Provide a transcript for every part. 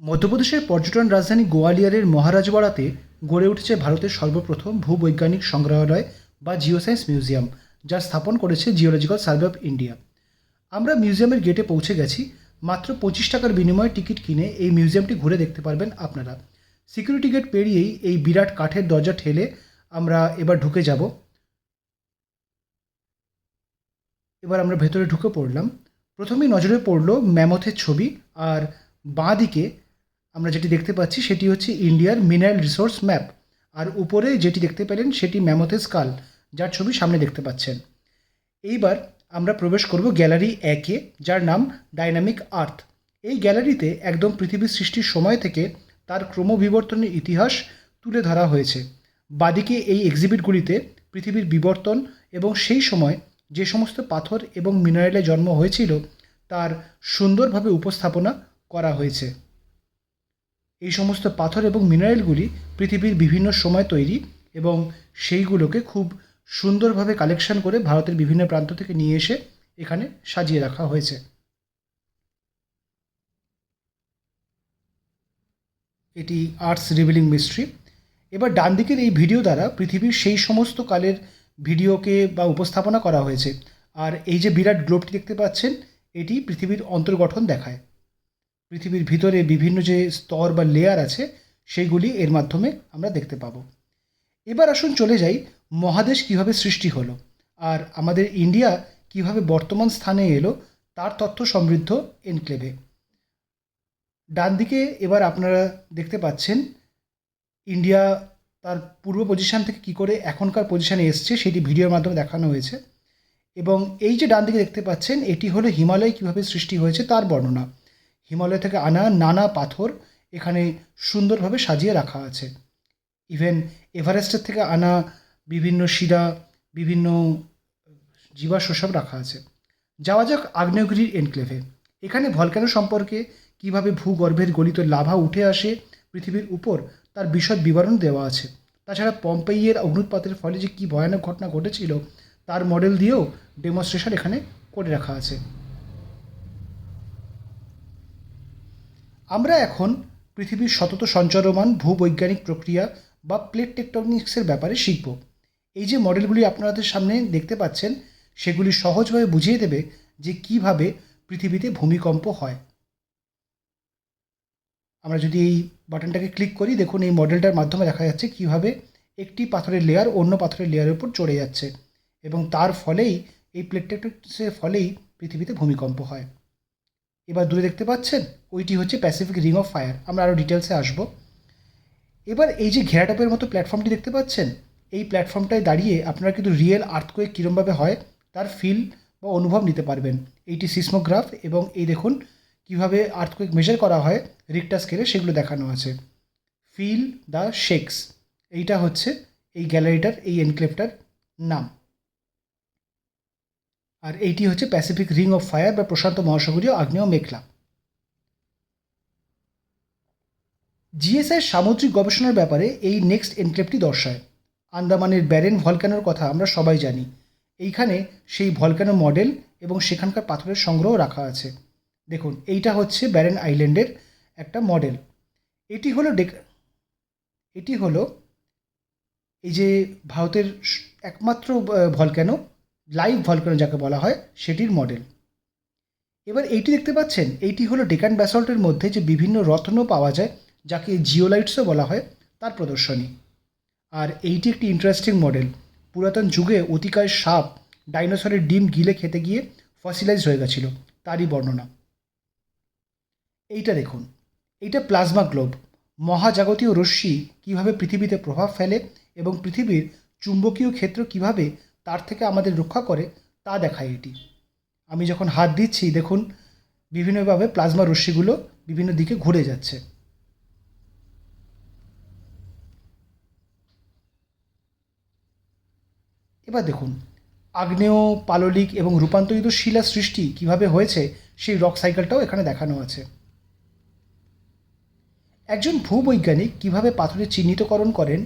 মধ্যপ্রদেশের পর্যটন রাজধানী গোয়ালিয়রের মহারাজবাড়াতে গড়ে উঠেছে ভারতের সর্বপ্রথম ভূবৈজ্ঞানিক সংগ্রহালয় বা জিওসায়েন্স মিউজিয়াম, যা স্থাপন করেছে জিওলজিক্যাল সার্ভে অফ ইন্ডিয়া। আমরা মিউজিয়ামের গেটে পৌঁছে গেছি। মাত্র পঁচিশ টাকার বিনিময়ে টিকিট কিনে এই মিউজিয়ামটি ঘুরে দেখতে পারবেন আপনারা। সিকিউরিটি গেট পেরিয়েই এই বিরাট কাঠের দরজা ঠেলে আমরা এবার ঢুকে যাব। এবার আমরা ভেতরে ঢুকে পড়লাম। প্রথমেই নজরে পড়ল ম্যামথের ছবি আর বাঁ দিকে আমরা যেটি দেখতে পাচ্ছি সেটি হচ্ছে ইন্ডিয়ার মিনারেল রিসোর্স ম্যাপ। আর উপরে যেটি দেখতে পেলেন সেটি ম্যামথের স্কাল যার ছবি সামনে দেখতে পাচ্ছেন। এইবার আমরা প্রবেশ করব গ্যালারি একে, যার নাম ডাইনামিক আর্থ। এই গ্যালারিতে একদম পৃথিবীর সৃষ্টির সময় থেকে তার ক্রমবিবর্তনের ইতিহাস তুলে ধরা হয়েছে। বাদিকে এই এক্সিবিটগুলিতে পৃথিবীর বিবর্তন এবং সেই সময় যে সমস্ত পাথর এবং মিনারেলে জন্ম হয়েছিল, তার সুন্দরভাবে উপস্থাপনা করা হয়েছে। এই সমস্ত পাথর এবং মিনারেলগুলি পৃথিবীর বিভিন্ন সময় তৈরি এবং সেইগুলোকে খুব সুন্দরভাবে কালেকশন করে ভারতের বিভিন্ন প্রান্ত থেকে নিয়ে এসে এখানে সাজিয়ে রাখা হয়েছে। এটি আর্টস রিভিলিং মিস্ট্রি এবার ডান দিকের এই ভিডিও দ্বারা পৃথিবীর সেই সমস্ত কালের ভিডিওকে বা উপস্থাপনা করা হয়েছে। আর এই যে বিরাট গ্লোবটি দেখতে পাচ্ছেন, এটি পৃথিবীর অন্তর্গঠন দেখায়। পৃথিবীর ভিতরে বিভিন্ন যে স্তর বা লেয়ার আছে, সেইগুলি এর মাধ্যমে আমরা দেখতে পাবো। এবার আসুন চলে যাই, মহাদেশ কীভাবে সৃষ্টি হলো, আর আমাদের ইন্ডিয়া কীভাবে বর্তমান স্থানে এলো, তার তথ্য সমৃদ্ধ এনক্লেভে ডান দিকে এবার আপনারা দেখতে পাচ্ছেন, ইন্ডিয়া তার পূর্ব পজিশন থেকে কি করে এখনকার পজিশানে এসছে, সেটি ভিডিওর মাধ্যমে দেখানো হয়েছে। এবং এই যে ডান দিকে দেখতে পাচ্ছেন, এটি হলো হিমালয় কীভাবে সৃষ্টি হয়েছে, তার বর্ণনা। হিমালয় থেকে আনা নানা পাথর এখানে সুন্দরভাবে সাজিয়ে রাখা আছে। ইভেন এভারেস্টের থেকে আনা বিভিন্ন শিরা, বিভিন্ন জীবাশ্ম সব রাখা আছে। যাওয়া যাক আগ্নেয়গিরির এনক্লেভে। এখানে ভলক্যানো সম্পর্কে কীভাবে ভূগর্ভের গলিত লাভা উঠে আসে, পৃথিবীর উপর তার বিশদ বিবরণ দেওয়া আছে। তাছাড়া পম্পেইয়ের অগ্নুৎপাতের ফলে যে কী ভয়ানক ঘটনা ঘটেছিল, তার মডেল দিয়েও ডেমনস্ট্রেশন এখানে করে রাখা আছে। আমরা এখন পৃথিবীর সতত সঞ্চরমান ভূবৈজ্ঞানিক প্রক্রিয়া বা প্লেট টেকটনিক্সের ব্যাপারে শিখব। এই যে মডেলগুলি আপনাদের সামনে দেখতে পাচ্ছেন, সেগুলি সহজভাবে বুঝিয়ে দেবে যে কীভাবে পৃথিবীতে ভূমিকম্প হয়। আমরা যদি এই বাটনটাকে ক্লিক করি, দেখুন এই মডেলটার মাধ্যমে দেখা যাচ্ছে কীভাবে একটি পাথরের লেয়ার অন্য পাথরের লেয়ারের উপর চড়ে যাচ্ছে এবং তার ফলেই, এই প্লেট টেকটনিক্সের ফলেই পৃথিবীতে ভূমিকম্প হয়। এবার দূরে দেখতে পাচ্ছেন? ওইটি হচ্ছে প্যাসিফিক রিং অফ ফায়ার আমরা আরও ডিটেলসে আসব। এবার এই যে ঘেরাটপের মতো প্ল্যাটফর্মটি দেখতে পাচ্ছেন? এই প্ল্যাটফর্মটায় দাঁড়িয়ে আপনারা কিন্তু রিয়েল আর্থকোয়েক কীরমভাবে হয়, তার ফিল বা অনুভব নিতে পারবেন। এইটি সিসমোগ্রাফ এবং এই দেখুন কীভাবে আর্থকোয়েক মেজার করা হয় রিক্টার স্কেলে সেগুলো দেখানো আছে। ফিল দ্য শেক্স এইটা হচ্ছে এই গ্যালারিটার এই এনক্লেভটার নাম। আর এইটি হচ্ছে প্যাসিফিক রিং অফ ফায়ার বা প্রশান্ত মহাসাগরীয় আগ্নেয় মেঘলা। জিএসআই সামুদ্রিক গবেষণার ব্যাপারে এই নেক্সট এনক্লেভটি দর্শায়। আন্দামানের ব্যারেন ভলক্যানোর কথা আমরা সবাই জানি। এইখানে সেই ভলক্যানো মডেল এবং সেখানকার পাথরের সংগ্রহ রাখা আছে। দেখুন, এইটা হচ্ছে ব্যারেন আইল্যান্ডের একটা মডেল এটি হলো এটি হলো এই যে ভারতের একমাত্র ভলক্যানো লাইভ ভলক্যানো যাকে বলা হয়, সেটির মডেল এবার এইটি দেখতে পাচ্ছেন, এইটি হলো ডেকান ব্যাসল্টের মধ্যে যে বিভিন্ন রত্ন পাওয়া যায়, যাকে জিওলাইটসও বলা হয়, তার প্রদর্শনী। আর এইটি একটি ইন্টারেস্টিং মডেল পুরাতন যুগে অতিকায় সাপ ডাইনোসরের ডিম গিলে খেতে গিয়ে ফসিলাইজ হয়ে গেছিল, তারই বর্ণনা। এইটা দেখুন, এইটা প্লাজমা গ্লোব। মহাজাগতীয় রশ্মি কীভাবে পৃথিবীতে প্রভাব ফেলে এবং পৃথিবীর চুম্বকীয় ক্ষেত্র কীভাবে তার থেকে আমাদের রক্ষা করে তা দেখায় এটি। আমি যখন হাত দিচ্ছি, দেখুন, বিভিন্নভাবে প্লাজমা রশ্মিগুলো বিভিন্ন দিকে ঘুরে যাচ্ছে। এবার দেখুন, আগ্নেয়, পাললিক এবং রূপান্তরিত শিলা সৃষ্টি কীভাবে হয়েছে, সেই রক সাইকেলটাও এখানে দেখানো আছে। একজন ভূবৈজ্ঞানিক কীভাবে পাথরের চিহ্নিতকরণ করেন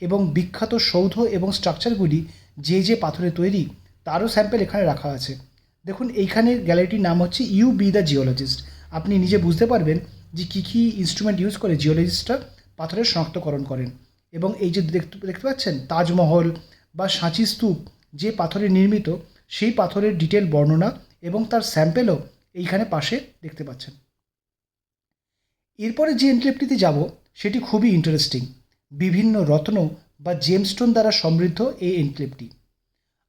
এবং বিখ্যাত সৌধ এবং স্ট্রাকচারগুলি যে যে পাথরে তৈরি, তারও স্যাম্পেল এখানে রাখা আছে। দেখুন, এইখানে গ্যালারিটির নাম হচ্ছে ইউ বি দ্য জিওলজিস্ট। আপনি নিজে বুঝতে পারবেন যে কী কী ইনস্ট্রুমেন্ট ইউজ করে জিওলজিস্টরা পাথরের শনাক্তকরণ করেন। এবং এই যে দেখতে দেখতে পাচ্ছেন, তাজমহল বা সাঁচি স্তূপ যে পাথরে নির্মিত, সেই পাথরের ডিটেল বর্ণনা এবং তার স্যাম্পেলও এইখানে পাশে দেখতে পাচ্ছেন। এরপরে যে এনক্লেপটিতে যাব, সেটি খুবই ইন্টারেস্টিং বিভিন্ন রত্ন বা জেমস্টোন দ্বারা সমৃদ্ধ এই এনক্লেপটি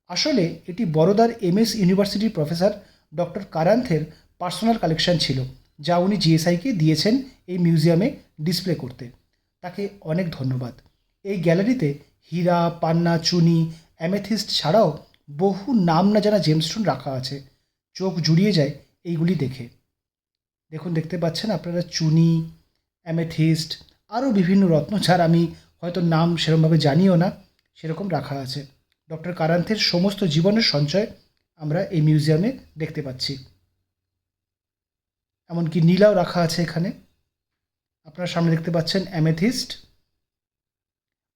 আসলে এটি বরোদার এমএস ইউনিভার্সিটির প্রফেসর ডক্টর কারান্থের পার্সোনাল কালেকশন ছিল, যা উনি জিএসআইকে দিয়েছেন এই মিউজিয়ামে ডিসপ্লে করতে। তাকে অনেক ধন্যবাদ। এই গ্যালারিতে হীরা, পান্না, চুনি, অ্যামেথিস্ট ছাড়াও বহু নাম না জানা জেমস্টোন রাখা আছে। চোখ জুড়িয়ে যায় এইগুলি দেখে। দেখুন, দেখতে পাচ্ছেন আপনারা, চুনি, অ্যামেথিস্ট, আরও বিভিন্ন রত্ন যার আমি হয়তো নাম সেরকমভাবে জানিও না, সেরকম রাখা আছে। ডক্টর কারান্থের সমস্ত জীবনের সঞ্চয় আমরা এই মিউজিয়ামে দেখতে পাচ্ছি। এমনকি নীলাও রাখা আছে এখানে। আপনার সামনে দেখতে পাচ্ছেন অ্যামেথিস্ট।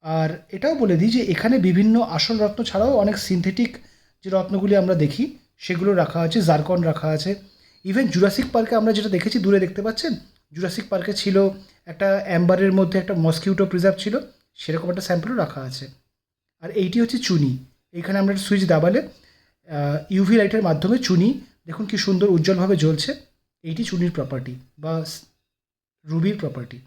আর এটাও বলে দিই যে এখানে বিভিন্ন আসল রত্ন ছাড়াও অনেক সিনথেটিক যে রত্নগুলি আমরা দেখি, সেগুলো রাখা আছে, জারকন রাখা আছে। ইভেন জুরাসিক পার্কে আমরা যেটা দেখেছি, দূরে দেখতে পাচ্ছেন জুরাসিক পার্কে ছিল একটা অ্যাম্বারের মধ্যে একটা মসকিউটো প্রিজার্ভ ছিল, সেরকম একটা স্যাম্পলও রাখা আছে। আর এইটি হচ্ছে চুনি। এইখানে আমরা সুইচ দাবালে ইউভি লাইটের মাধ্যমে চুনি, দেখুন কি সুন্দর উজ্জ্বলভাবে জ্বলছে। এইটি চুনির প্রপার্টি বা রুবির প্রপার্টি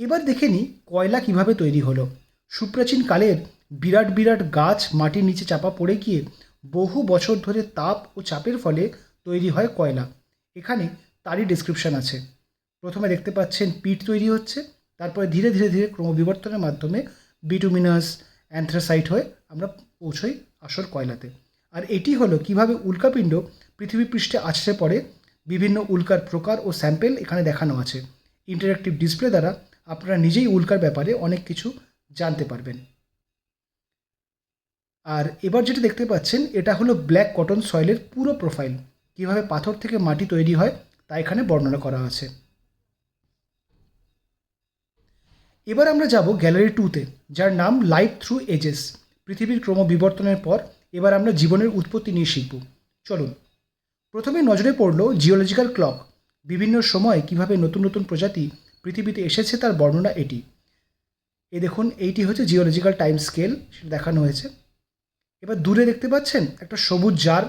এবার দেখে নিই কয়লা কীভাবে তৈরি হলো। সুপ্রাচীন কালের বিরাট বিরাট গাছ মাটির নিচে চাপা পড়ে গিয়ে বহু বছর ধরে তাপ ও চাপের ফলে তৈরি হয় কয়লা। এখানে তারই ডিসক্রিপশান আছে। প্রথমে দেখতে পাচ্ছেন পিট তৈরি হচ্ছে, তারপরে ধীরে ধীরে ধীরে ক্রমবিবর্তনের মাধ্যমে বিটুমিনাস অ্যান্থ্রাসাইট হয়ে আমরা পৌঁছই আসল কয়লাতে। আর এটি হলো কীভাবে উল্কাপিণ্ড পৃথিবী পৃষ্ঠে আছড়ে পড়ে, বিভিন্ন উল্কার প্রকার ও স্যাম্পেল এখানে দেখানো আছে। ইন্টারাক্টিভ ডিসপ্লে দ্বারা আপনারা নিজেই উল্কার ব্যাপারে অনেক কিছু জানতে পারবেন। আর এবার যেটা দেখতে পাচ্ছেন, এটা হলো ব্ল্যাক কটন সয়েলের পুরো প্রোফাইল কীভাবে পাথর থেকে মাটি তৈরি হয়, তা এখানে বর্ণনা করা আছে। এবার আমরা যাব গ্যালারি টুতে, যার নাম লাইফ থ্রু এজেস। পৃথিবীর ক্রমবিবর্তনের পর, এবার আমরা জীবনের উৎপত্তি নিয়ে শিখব। চলুন। প্রথমে নজরে পড়ল জিওলজিক্যাল ক্লক। বিভিন্ন সময় কীভাবে নতুন নতুন প্রজাতি পৃথিবীতে এসেছে তার বর্ণনা এটি। এ দেখুন, এইটি হচ্ছে জিওলজিক্যাল টাইম স্কেল, সেটা দেখানো হয়েছে। এবার দূরে দেখতে পাচ্ছেন একটা সবুজ জার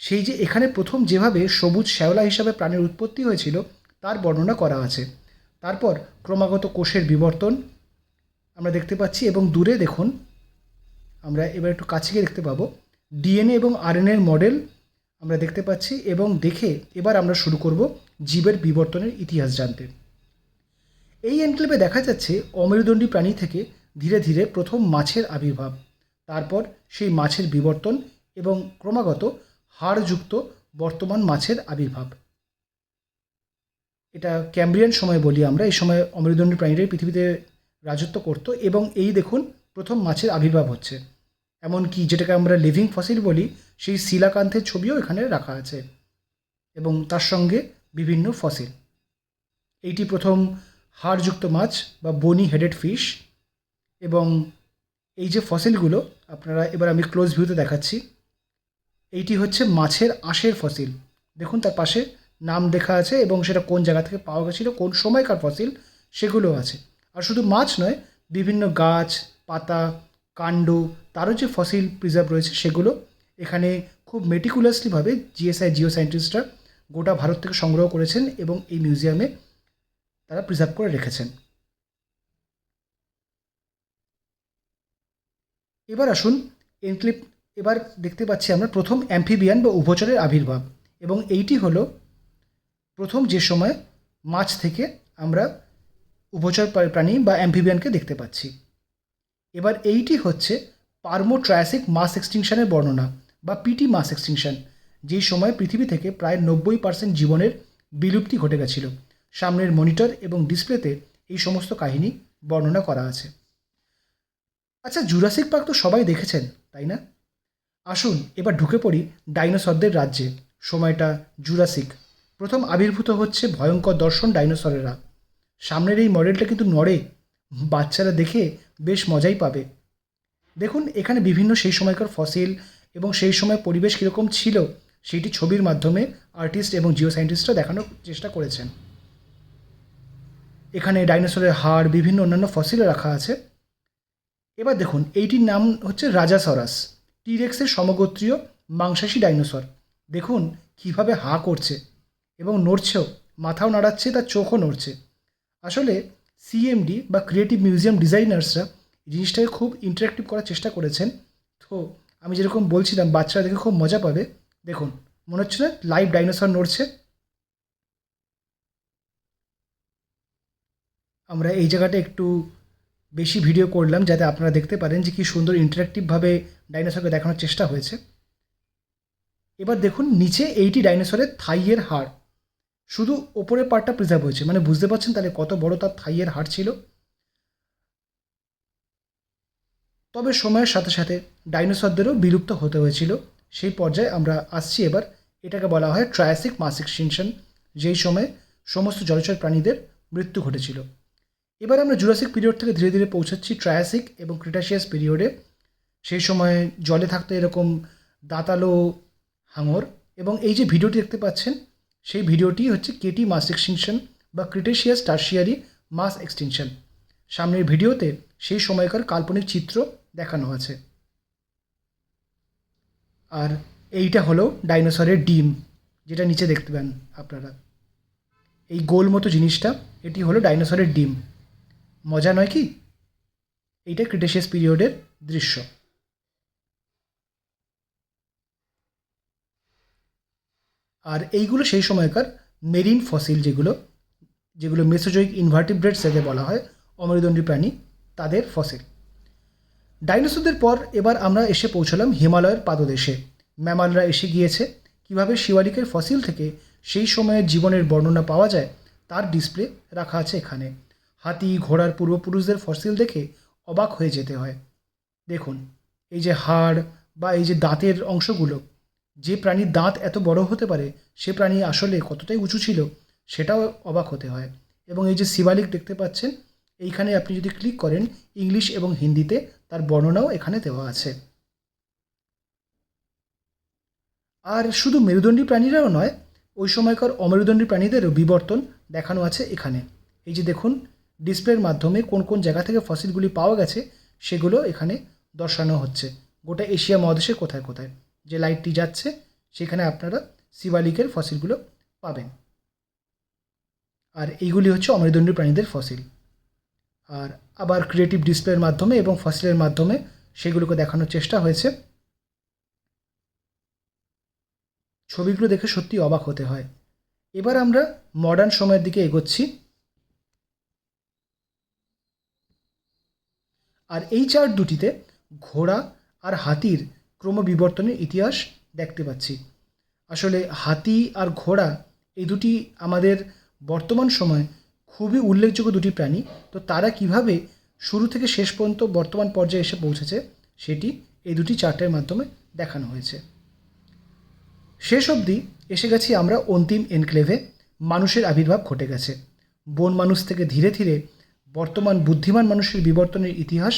সেই যে এখানে প্রথম যেভাবে সবুজ শ্যাওলা হিসাবে প্রাণের উৎপত্তি হয়েছিল, তার বর্ণনা করা আছে। তারপর ক্রমাগত কোষের বিবর্তন আমরা দেখতে পাচ্ছি এবং দূরে দেখুন, আমরা এবার একটু কাছে গিয়ে দেখতে পাবো। ডিএনএ এবং আরএনএর মডেল আমরা দেখতে পাচ্ছি এবং দেখে এবার আমরা শুরু করব জীবের বিবর্তনের ইতিহাস জানতে। এই এনক্লেভে দেখা যাচ্ছে অমেরুদণ্ডী প্রাণী থেকে ধীরে ধীরে প্রথম মাছের আবির্ভাব, তারপর সেই মাছের বিবর্তন এবং ক্রমাগত হাড়যুক্ত বর্তমান মাছের আবির্ভাব। এটা ক্যাম্ব্রিয়ান সময় বলি আমরা, এই সময় অমেরুদণ্ডী প্রাণীরাই পৃথিবীতে রাজত্ব করত এবং এই দেখুন প্রথম মাছের আবির্ভাব হচ্ছে। এমনকি যেটাকে আমরা লিভিং ফসিল বলি, সেই শিলাকান্তের ছবিও এখানে রাখা আছে এবং তার সঙ্গে বিভিন্ন ফসিল এইটি প্রথম হাড়যুক্ত মাছ বা বনি হেডেড ফিশ এবং এই যে ফসিলগুলো আপনারা এবার আমি ক্লোজ ভিউতে দেখাচ্ছি। এইটি হচ্ছে মাছের আঁশের ফসিল। দেখুন তার পাশে নাম লেখা আছে এবং সেটা কোন জায়গা থেকে পাওয়া গেছিল, কোন সময়কার ফসিল, সেগুলো আছে। আর শুধু মাছ নয়, বিভিন্ন গাছ, পাতা, কাণ্ড, তারও যে ফসিল প্রিজার্ভ রয়েছে সেগুলো এখানে খুব মেটিকুলাসলিভাবে জিএসআই জিও সায়েন্টিস্টরা গোটা ভারত থেকে সংগ্রহ করেছেন এবং এই মিউজিয়ামে তারা প্রিজার্ভ করে রেখেছেন। এবার আসুন এনক্লিপ এবার দেখতে পাচ্ছি আমরা প্রথম অ্যাম্ফিবিয়ান বা উভচরের আবির্ভাব এবং এইটি হলো প্রথম যে সময় মাছ থেকে আমরা উভচর প্রাণী বা অ্যাম্ফিবিয়ানকে দেখতে পাচ্ছি। এবার এইটি হচ্ছে পার্মোট্রায়াসিক মাস এক্সটিংশনের বর্ণনা বা পিটি মাস এক্সটিংশন, যেই সময় পৃথিবী থেকে প্রায় নব্বই পার্সেন্ট জীবনের বিলুপ্তি ঘটে গেছিল। সামনের মনিটর এবং ডিসপ্লেতে এই সমস্ত কাহিনী বর্ণনা করা আছে। আচ্ছা জুরাসিক পার্ক তো সবাই দেখেছেন, তাই না? আসুন এবার ঢুকে পড়ি ডাইনোসরদের রাজ্যে। সময়টা জুরাসিক। প্রথম আবির্ভূত হচ্ছে ভয়ঙ্কর দর্শন ডাইনোসরেরা। সামনের এই মডেলটা কিন্তু নড়ে। বাচ্চারা দেখে বেশ মজাই পাবে। দেখুন, এখানে বিভিন্ন সেই সময়কার ফসিল এবং সেই সময় পরিবেশ কীরকম ছিল সেইটি ছবির মাধ্যমে আর্টিস্ট এবং জিও সায়েন্টিস্টরা দেখানোর চেষ্টা করেছেন। এখানে ডাইনোসরের হাড়, বিভিন্ন অন্যান্য ফসিলও রাখা আছে। এবার দেখুন, এইটির নাম হচ্ছে রাজাসরাস। টিরেক্সের সমগোত্রীয় মাংসাশী ডাইনোসর। দেখুন কীভাবে হাঁ করছে এবং নড়ছেও, মাথাও নাড়াচ্ছে, তার চোখও নড়ছে। আসলে সিএমডি বা ক্রিয়েটিভ মিউজিয়াম ডিজাইনার্সরা জিনিসটাকে খুব ইন্টারেক্টিভ করার চেষ্টা করেছেন। তো আমি যেরকম বলছিলাম, বাচ্চারা দেখে খুব মজা পাবে। দেখুন, মনে হচ্ছে না লাইভ ডাইনোসর নড়ছে? আমরা এই জায়গাটা একটু বেশি ভিডিও করলাম যাতে আপনারা দেখতে পারেন যে কী সুন্দর ইন্টারাক্টিভভাবে ডাইনোসরকে দেখানোর চেষ্টা হয়েছে। এবার দেখুন, নিচে এইটি ডাইনোসরের থাইয়ের হাড়। শুধু ওপরের পার্টটা প্রিজার্ভ হয়েছে। মানে বুঝতে পারছেন তাহলে কত বড় তার থাইয়ের হাড় ছিল? তবে সময়ের সাথে সাথে ডাইনোসরদেরও বিলুপ্ত হতে হয়েছিল। সেই পর্যায়ে আমরা আসছি এবার, এটাকে বলা হয় ট্রায়াসিক মাস এক্সটিংশন যেই সময়ে সমস্ত জলচর প্রাণীদের মৃত্যু ঘটেছিল। এবার আমরা জুরাসিক পিরিয়ড থেকে ধীরে ধীরে পৌঁছাচ্ছি ট্রায়াসিক এবং ক্রিটাশিয়াস পিরিয়ডে সেই সময় জলে থাকতো এরকম দাঁতালো হাঙর এবং এই যে ভিডিওটি দেখতে পাচ্ছেন, সেই ভিডিওটি হচ্ছে কেটি মাস এক্সটিংশন বা ক্রিটেশিয়াস টার্সিয়ারি মাস এক্সটিংশন সামনের ভিডিওতে সেই সময়কার কাল্পনিক চিত্র দেখানো আছে। আর এইটা হলো ডাইনোসরের ডিম, যেটা নিচে দেখতে পান আপনারা। এই গোল মতো জিনিসটা, এটি হলো ডাইনোসরের ডিম। মজা নয় কি? এইটা ক্রিটেশিয়াস পিরিয়ডের দৃশ্য। আর এইগুলো সেই সময়কার মেরিন ফসিল যেগুলো যেগুলো মেসোজয়িক ইনভার্টিব্রেটস যাকে বলা হয় অমেরুদণ্ডী প্রাণী, তাদের ফসিল ডাইনোসরদের পর এবার আমরা এসে পৌঁছলাম হিমালয়ের পাদদেশে। ম্যামালরা এসে গিয়েছে, কীভাবে শিবালিকের ফসিল থেকে সেই সময়ের জীবনের বর্ণনা পাওয়া যায়, তার ডিসপ্লে রাখা আছে এখানে। হাতি, ঘোড়ার পূর্বপুরুষদের ফসিল দেখে অবাক হয়ে যেতে হয়। দেখুন, এই যে হাড় বা এই যে দাঁতের অংশগুলো, যে প্রাণীর দাঁত এত বড় হতে পারে, সে প্রাণী আসলে কতটাই উঁচু ছিল, সেটাও অবাক হতে হয়। এবং এই যে শিবালিক দেখতে পাচ্ছেন, এইখানে আপনি যদি ক্লিক করেন, ইংলিশ এবং হিন্দিতে তার বর্ণনাও এখানে দেওয়া আছে। আর শুধু মেরুদণ্ডী প্রাণীরাও নয়, ওই সময়কার অমেরুদণ্ডী প্রাণীদেরও বিবর্তন দেখানো আছে এখানে। এই যে দেখুন ডিসপ্লের মাধ্যমে কোন কোন জায়গা থেকে ফসিলগুলি পাওয়া গেছে, সেগুলো এখানে দর্শানো হচ্ছে। গোটা এশিয়া মহাদেশে কোথায় কোথায় যে লাইটটি যাচ্ছে, সেখানে আপনারা শিবালিকের ফসিলগুলো পাবেন। আর এইগুলি হচ্ছে অমেরুদণ্ডী প্রাণীদের ফসিল আর আবার ক্রিয়েটিভ ডিসপ্লের মাধ্যমে এবং ফসিলের মাধ্যমে সেগুলোকে দেখানোর চেষ্টা হয়েছে। ছবিগুলো দেখে সত্যি অবাক হতে হয়। এবার আমরা মডার্ন সময়ের দিকে এগোচ্ছি। আর এই চার্ট দুটিতে ঘোড়া আর হাতির ক্রমবিবর্তনের ইতিহাস দেখতে পাচ্ছি। আসলে হাতি আর ঘোড়া এই দুটি আমাদের বর্তমান সময় খুবই উল্লেখযোগ্য দুটি প্রাণী। তো তারা কীভাবে শুরু থেকে শেষ পর্যন্ত বর্তমান পর্যায়ে এসে পৌঁছেছে সেটি এই দুটি চার্টের মাধ্যমে দেখানো হয়েছে। শেষ অবধি এসে গেছি আমরা অন্তিম এনক্লেভে। মানুষের আবির্ভাব ঘটে গেছে। বন মানুষ থেকে ধীরে ধীরে বর্তমান বুদ্ধিমান মানুষের বিবর্তনের ইতিহাস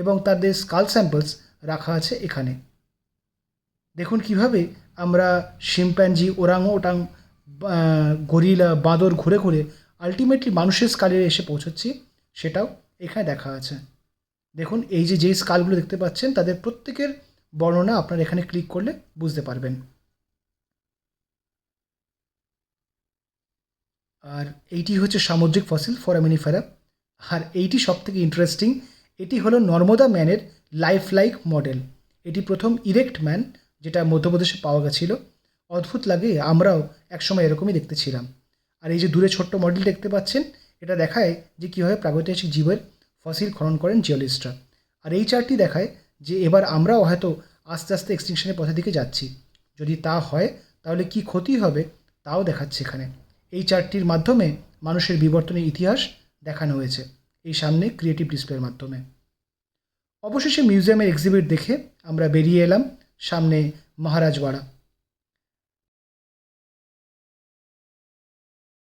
এবং তাদের স্কাল স্যাম্পলস রাখা আছে এখানে। দেখুন কীভাবে আমরা শিম্প্যাঞ্জি, ওরাং ওটাং গরিলা, বাঁদর ঘুরে ঘুরে আলটিমেটলি মানুষের স্কালে এসে পৌঁছচ্ছি, সেটাও এখানে দেখা আছে। দেখুন, এই যে যেই স্কালগুলো দেখতে পাচ্ছেন, তাদের প্রত্যেকের বর্ণনা আপনারা এখানে ক্লিক করলে বুঝতে পারবেন। আর এইটি হচ্ছে সামুদ্রিক ফসিল ফরামিনিফেরা আর এইটি সব থেকে ইন্টারেস্টিং এটি হলো নর্মদা ম্যানের লাইফ লাইক মডেল এটি প্রথম ইরেক্ট ম্যান যেটা মধ্যপ্রদেশে পাওয়া গেছিল। অদ্ভুত লাগে, আমরাও একসময় এরকমই দেখতে ছিলাম আর এই যে দূরে ছোট্ট মডেল দেখতে পাচ্ছেন, এটা দেখায় যে কীভাবে প্রাগৈতিহাসিক জীবের ফসিল খনন করেন জিওলিস্টরা আর এই চারটি দেখায় যে এবার আমরাও হয়তো আস্তে আস্তে এক্সটিংশনের পথের দিকে যাচ্ছি। যদি তা হয়, তাহলে কি ক্ষতি হবে, তাও দেখাচ্ছে এখানে। এই চারটির মাধ্যমে মানুষের বিবর্তনের ইতিহাস দেখানো হয়েছে এই সামনে ক্রিয়েটিভ ডিসপ্লের মাধ্যমে। অবশেষে মিউজিয়ামের এক্সিবিট দেখে আমরা বেরিয়ে এলাম সামনে মহারাজওয়াড়া।